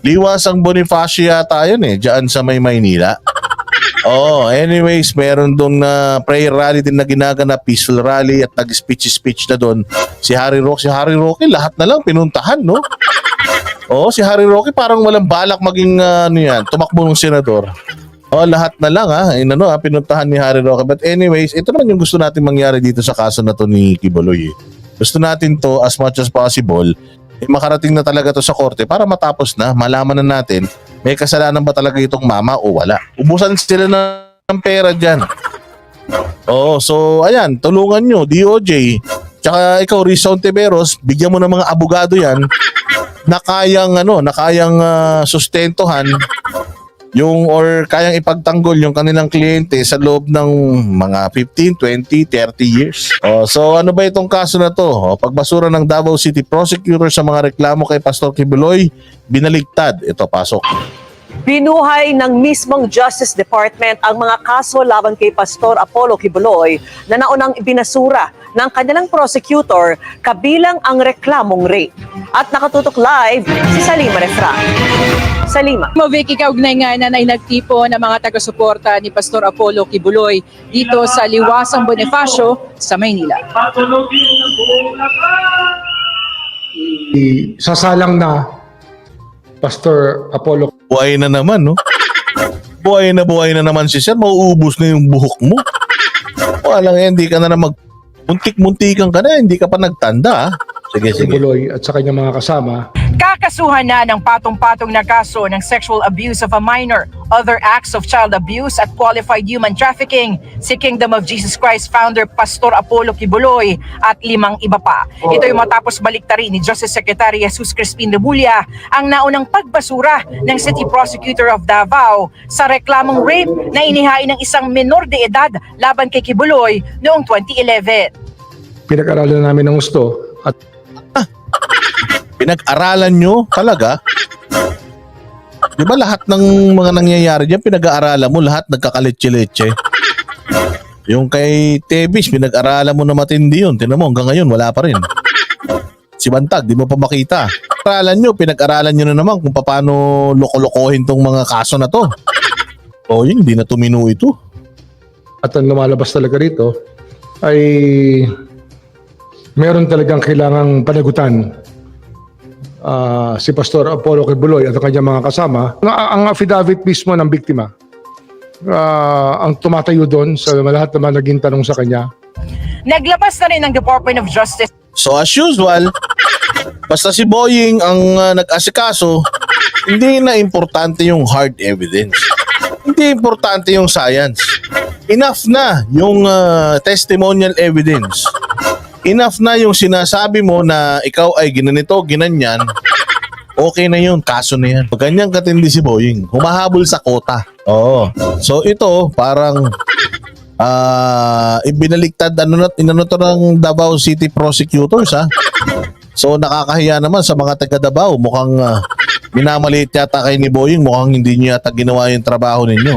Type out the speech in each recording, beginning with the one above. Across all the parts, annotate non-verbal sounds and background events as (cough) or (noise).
Liwas ang Bonifacio yata yun eh, dyan sa may Maynila. (laughs) Oh, anyways, meron dong na prayer rally din na ginaganap, peaceful rally at nag-speech-speech na doon. Si Harry Roque, si Harry Roque, lahat na lang pinuntahan, no? Oh, si Harry Roque parang walang balak maging ah, ano yan, tumakbo ng senador. Oh, lahat na lang ha. Ayun, ano, ha, pinuntahan ni Harry Roque. But anyways, ito naman yung gusto natin mangyari dito sa kaso na to ni Kibuloy. Eh. Gusto natin to as much as possible eh, makarating na talaga to sa korte para matapos na, malaman na natin may kasalanan ba talaga itong mama o wala. Ubusan sila ng pera dyan. Oo, so ayan, tulungan nyo, DOJ. Tsaka ikaw, Rizal Tiberos, bigyan mo ng mga abogado yan na kayang, ano, na kayang ah, sustentuhan yung or kayang ipagtanggol yung kanilang kliyente sa loob ng mga 15, 20, 30 years. Oh, so ano ba itong kaso na to? Oh, pagbasura ng Davao City Prosecutor sa mga reklamo kay Pastor Kibuloy, binaligtad. Ito, pasok. Binuhay ng mismong Justice Department ang mga kaso laban kay Pastor Apollo Kibuloy na naunang ibinasura ng kanilang prosecutor kabilang ang reklamong rape. At nakatutok live si Salima Refra. Salima. Movic, ikaugnay nga na ay nagtipo ng mga taga-suporta ni Pastor Apollo Kibuloy dito sa Liwasang Bonifacio sa Maynila. Sasalang na Pastor Apollo Buhay na naman, no? Buhay na buhay na naman si Sir. Mauubos na yung buhok mo. Walang hindi ka na na mag... Muntik-muntikan ka na, hindi ka pa nagtanda, ah. Sige, sige. Kibuloy at sa kanyang mga kasama Kakasuhan na ng patong-patong na kaso ng sexual abuse of a minor, other acts of child abuse at qualified human trafficking si Kingdom of Jesus Christ founder Pastor Apollo Kibuloy at limang iba pa. Ito ay matapos baliktarin ni Justice Secretary Jesus Crispin Remulla ang naunang pagbasura ng City Prosecutor of Davao sa reklamong rape na inihain ng isang menor de edad laban kay Kibuloy noong 2011. pinag-aralan namin ng gusto at (laughs) Pinag-aralan nyo talaga? Di ba lahat ng mga nangyayari dyan, pinag-aaralan mo, lahat nagkakaletse-letse? Yung kay Tebis, pinag-aralan mo na matindi yun. Tinan mo, hanggang ngayon, wala pa rin. Si Bantag, di mo pa makita. Aralan nyo, pinag-aralan nyo na naman kung paano loko-lokohin tong mga kaso na to. O yun, hindi na tumino ito. at ang lumalabas talaga rito ay meron talagang kailangang panagutan ah, si Pastor Apollo Kibuloy at ang kanyang mga kasama. Ang, ang affidavit mismo ng biktima ah, ang tumatayo doon sa lahat naman naging tanong sa kanya Naglabas na rin ng Department of Justice So as usual, basta si Boying ang uh, nag-asikaso, hindi na importante yung hard evidence. Hindi importante yung science. Enough na yung uh, testimonial evidence. Enough na yung sinasabi mo na ikaw ay ginanito, ginanyan. Okay na yun, kaso na yan. Ganyan katindi si Boying. Humahabol sa kota. Oo. So ito, parang ah ibinaliktad ano na inano to ng Davao City prosecutors ha. So nakakahiya naman sa mga taga Davao, mukhang uh, minamaliit yata kay ni Boying, mukhang hindi niyo yata ginawa yung trabaho ninyo.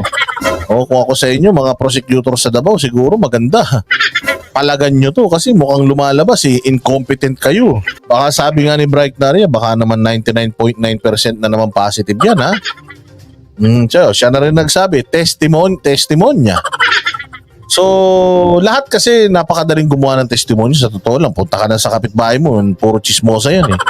O kung ako sa inyo, mga prosecutor sa Davao, siguro maganda. Palagan nyo to kasi mukhang lumalabas eh, incompetent kayo. Baka sabi nga ni Bright Naria, baka naman 99.9% na naman positive yan ha. Mm, siya, siya na rin nagsabi, testimony, testimonya. So, lahat kasi napakadaling gumawa ng testimony sa totoo lang. Punta ka na sa kapitbahay mo, puro chismosa yan eh.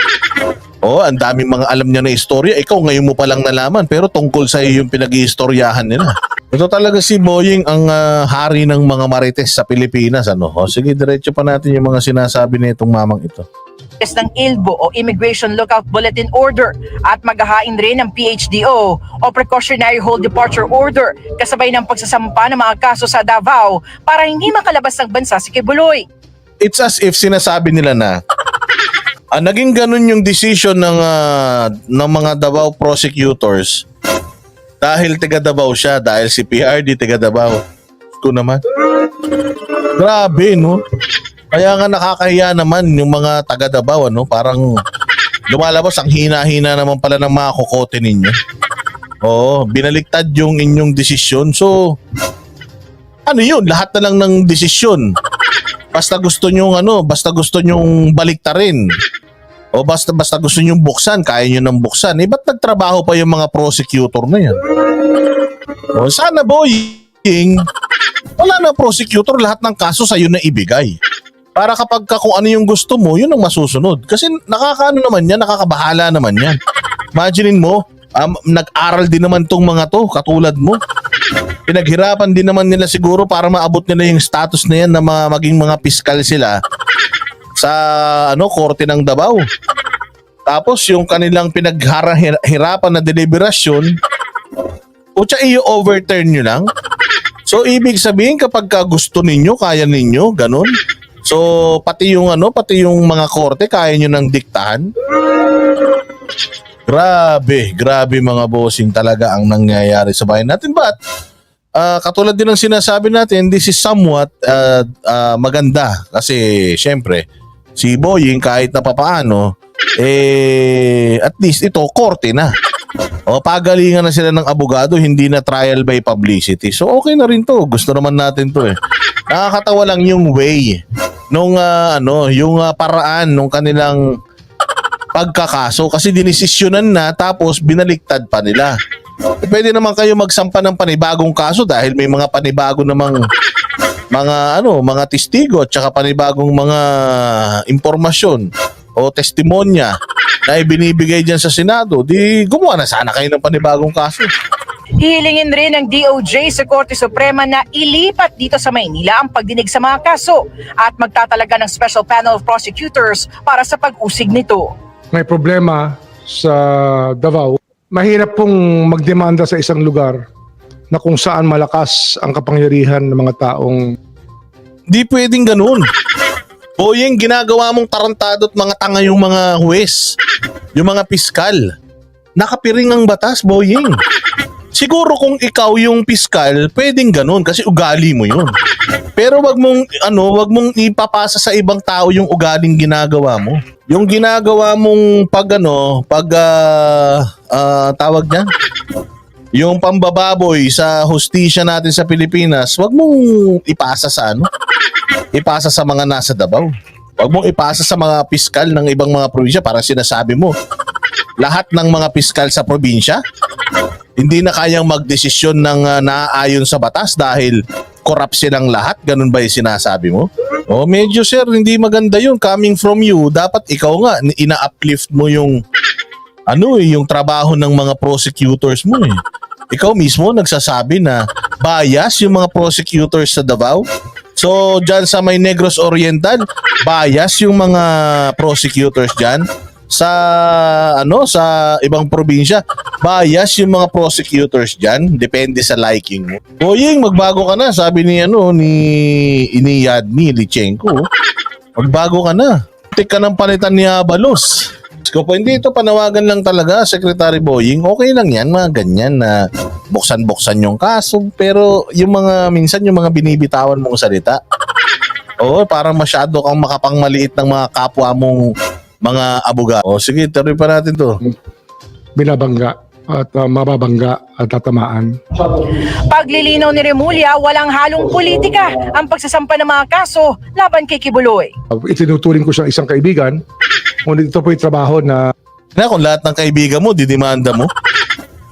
Oh, ang daming mga alam niya na istorya. Ikaw ngayon mo pa lang nalaman pero tungkol sa iyo yung pinag-iistoryahan nila. Ito talaga si Boying ang ah, hari ng mga marites sa Pilipinas. Ano? O, sige, diretso pa natin yung mga sinasabi nitong mamang ito. ng ILBO o Immigration Lookout Bulletin Order at maghahain rin ng PHDO o Precautionary Hold Departure Order kasabay ng pagsasampa ng mga kaso sa Davao para hindi makalabas ng bansa si Kibuloy. It's as if sinasabi nila na ah, naging ganun yung decision ng ah, ng mga Davao prosecutors dahil taga Davao siya, dahil si PRD taga Davao. Ko naman. Grabe, no? Kaya nga nakakahiya naman yung mga taga Davao, ano? Parang lumalabas ang hina-hina naman pala ng mga kokote ninyo. Oo, binaliktad yung inyong desisyon. So, ano yun? Lahat na lang ng desisyon. Basta gusto nyo ano, basta gusto nyong baliktarin. O basta basta gusto nyo buksan, kaya nyo nang buksan. Eh, ba't nagtrabaho pa yung mga prosecutor na yan? O sana boying, wala na prosecutor, lahat ng kaso sa'yo na ibigay. Para kapag ka kung ano yung gusto mo, yun ang masusunod. Kasi nakakaano naman yan, nakakabahala naman yan. Imaginein mo, um, nag-aral din naman tong mga to, katulad mo. Pinaghirapan din naman nila siguro para maabot nila yung status na yan na mga, maging mga piskal sila sa ano korte ng Davao. Tapos yung kanilang pinaghirapan na deliberasyon, Pucha, i-overturn nyo lang. So, ibig sabihin kapag ka gusto ninyo, kaya ninyo, ganun. So, pati yung ano, pati yung mga korte, kaya nyo nang diktahan. Grabe, grabe mga bossing talaga ang nangyayari sa bayan natin. But, ah, katulad din ng sinasabi natin, this is somewhat ah, ah, maganda. Kasi, syempre, si Boying kahit na papaano, eh, at least ito, korte na. O pagalingan na sila ng abogado, hindi na trial by publicity. So okay na rin to. Gusto naman natin to eh. (laughs) Nakakatawa lang yung way nung ah, ano, yung ah, paraan nung kanilang pagkakaso kasi dinesisyonan na tapos binaliktad pa nila. Eh, Pwede naman kayo magsampa ng panibagong kaso dahil may mga panibago namang mga ano, mga testigo at saka panibagong mga impormasyon o testimonya na ibinibigay diyan sa Senado, di gumawa na sana kayo ng panibagong kaso. Hihilingin rin ng DOJ sa Korte Suprema na ilipat dito sa Maynila ang pagdinig sa mga kaso at magtatalaga ng special panel of prosecutors para sa pag-usig nito. May problema sa Davao. Mahirap pong magdemanda sa isang lugar na kung saan malakas ang kapangyarihan ng mga taong Di pwedeng ganun. Boyeng, ginagawa mong tarantado at mga tanga yung mga huwes, yung mga piskal. Nakapiring ang batas, Boyeng. Siguro kung ikaw yung piskal, pwedeng ganun kasi ugali mo yun. Pero wag mong ano, wag mong ipapasa sa ibang tao yung ugaling ginagawa mo. Yung ginagawa mong pag ano, pag ah, ah, tawag niyan, yung pambababoy sa hustisya natin sa Pilipinas, wag mong ipasa sa ano, ipasa sa mga nasa Davao. Wag mong ipasa sa mga piskal ng ibang mga probinsya para sinasabi mo lahat ng mga piskal sa probinsya hindi na kayang magdesisyon ng uh, naaayon sa batas dahil corrupt silang lahat. Ganun ba yung sinasabi mo? O medyo sir, hindi maganda yun. Coming from you, dapat ikaw nga, ina-uplift mo yung ano eh, yung trabaho ng mga prosecutors mo eh. Ikaw mismo nagsasabi na bias yung mga prosecutors sa Davao. So, dyan sa may Negros Oriental, bias yung mga prosecutors dyan. Sa ano sa ibang probinsya, bias yung mga prosecutors dyan. Depende sa liking mo. Boying, magbago ka na. Sabi ni ano ni ni Yadni Lichenko. Magbago ka na. Tik ka ng palitan ni Abalos. Ko po, hindi ito panawagan lang talaga, Secretary Boying. Okay lang yan, mga ganyan na buksan-buksan yung kaso. Pero yung mga, minsan yung mga binibitawan mong salita, oo, parang masyado kang makapangmaliit ng mga kapwa mong mga abogado. O sige, tuloy pa natin to. binabangga at uh, mababangga at tatamaan. Paglilinaw ni Remulla, walang halong politika ang pagsasampa ng mga kaso laban kay Kibuloy. Uh, itinuturing ko siyang isang kaibigan, ngunit ito po yung trabaho na Na kung lahat ng kaibigan mo, didimanda mo.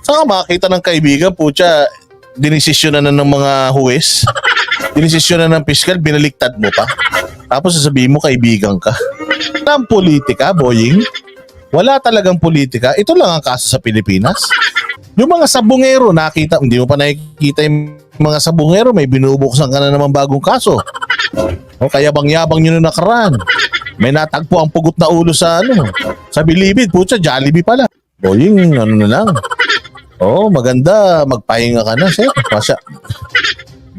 Saan ka makakita ng kaibigan, putya, dinesisyon na ng mga huwes, dinesisyon na ng piskal, binaliktad mo pa. Tapos sasabihin mo, kaibigan ka. Ang politika, boying. Wala talagang politika. Ito lang ang kaso sa Pilipinas. Yung mga sabungero, nakita, hindi mo pa nakikita yung mga sabungero, may binubuksan ka na naman bagong kaso. O kaya bang yabang nyo na nakaraan. May natagpo ang pugot na ulo sa ano, sa bilibid. Putya, Jollibee pala. Boying, ano na lang. Oh, maganda. Magpahinga ka na, sir. Pasya.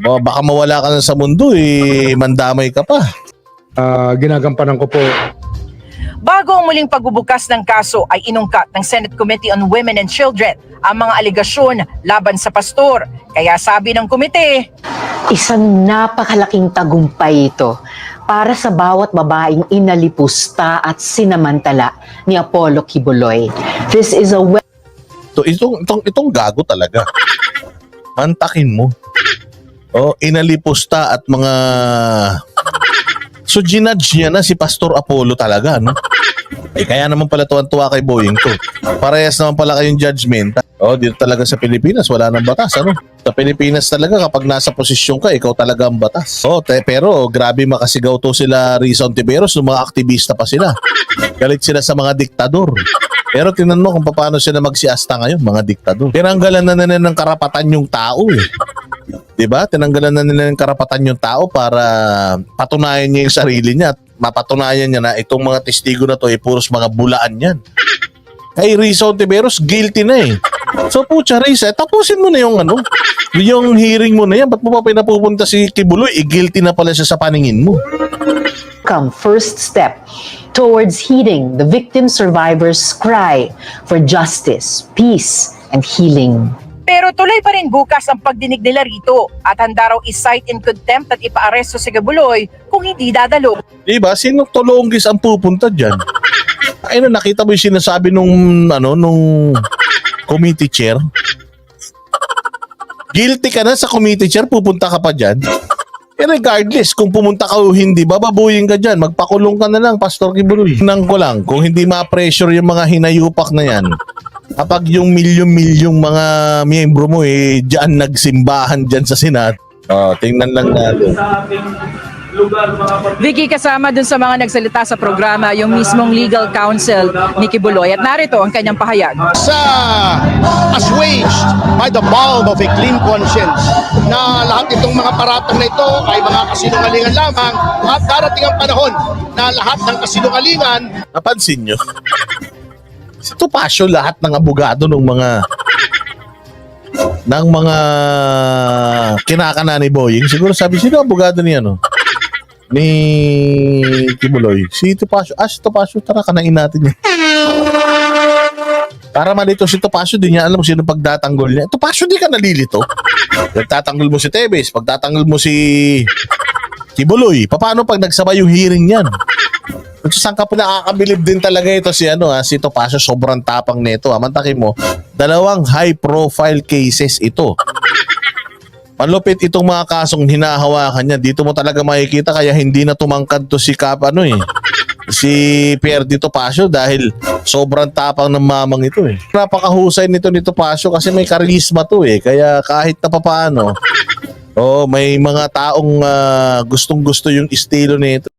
O, baka mawala ka na sa mundo, eh, mandamay ka pa. uh, ginagampanan ko po Bago ang muling pagbubukas ng kaso ay inungkat ng Senate Committee on Women and Children ang mga aligasyon laban sa pastor. Kaya sabi ng komite, Isang napakalaking tagumpay ito para sa bawat babaeng inalipusta at sinamantala ni Apollo Kibuloy. This is a we- To, itong, itong, itong gago talaga. Mantakin mo. Oh, inalipusta at mga... So, ginudge niya na si Pastor Apollo talaga, no? Eh kaya naman pala tuwan-tuwa kay Boying to. Parehas naman pala kayong judgment. Oh, dito talaga sa Pilipinas wala nang batas, ano? Sa Pilipinas talaga kapag nasa posisyon ka, ikaw talaga ang batas. Oh, te, pero grabe makasigaw to sila Rizon Tiberos, yung mga aktivista pa sila. Galit sila sa mga diktador. Pero tinan mo kung paano sila magsiasta ngayon, mga diktador. Tinanggalan na nila ng karapatan yung tao eh. 'Di ba? Tinanggalan na nila ng karapatan yung tao para patunayan niya yung sarili niya at mapatunayan niya na itong mga testigo na to ay puros mga bulaan yan. Kay Rizzo Tiberos, guilty na eh. So pucha Riz, eh, tapusin mo na yung ano, yung hearing mo na yan. Ba't mo pa pinapupunta si Kibuloy? Eh, guilty na pala siya sa paningin mo. Come first step towards heeding the victim survivors' cry for justice, peace, and healing. Pero tuloy pa rin bukas ang pagdinig nila rito at handa raw isight in contempt at ipaaresto si Kibuloy kung hindi dadalo. Diba? Sino tolonggis ang pupunta dyan? Ay na nakita mo yung sinasabi nung ano nung committee chair. Guilty ka na sa committee chair, pupunta ka pa dyan. Eh regardless, kung pumunta ka o hindi, bababuyin ka dyan. Magpakulong ka na lang, Pastor Kibuloy. Nang ko lang, kung hindi ma-pressure yung mga hinayupak na yan, kapag yung milyon-milyong mga miyembro mo eh, dyan nagsimbahan dyan sa Senat, oh, tingnan lang natin. Vicky kasama dun sa mga nagsalita sa programa yung mismong legal counsel ni Kibuloy at narito ang kanyang pahayag. sa assuaged by the balm of a clean conscience na lahat itong mga paratang na ito ay mga kasinungalingan lamang at darating ang panahon na lahat ng kasinungalingan Napansin nyo? (laughs) Si Topacio lahat ng abogado ng mga ng mga kinakana ni Boying. Siguro sabi, sino abogado ni ano? Ni Kibuloy. Si Topacio. Ah, si Topacio. Tara, kanain natin yan. Para malito si Topacio, di niya alam sino pagdatanggol niya. Topacio, di ka nalilito. Pagtatanggol mo si Tebes, pagtatanggol mo si Kibuloy. Paano pag nagsabay yung hearing niyan? Kung saan ka nakakabilib din talaga ito si ano ha, si Topacio sobrang tapang nito ha. Mantakin mo, dalawang high profile cases ito. Malupit itong mga kasong hinahawakan niya. Dito mo talaga makikita kaya hindi na tumangkad to si Kap ano eh. Si Pierre Di Topacio dahil sobrang tapang ng mamang ito eh. Napakahusay nito ni Topacio kasi may karisma to eh. Kaya kahit na papaano, oh, may mga taong ah, gustong gusto yung estilo nito.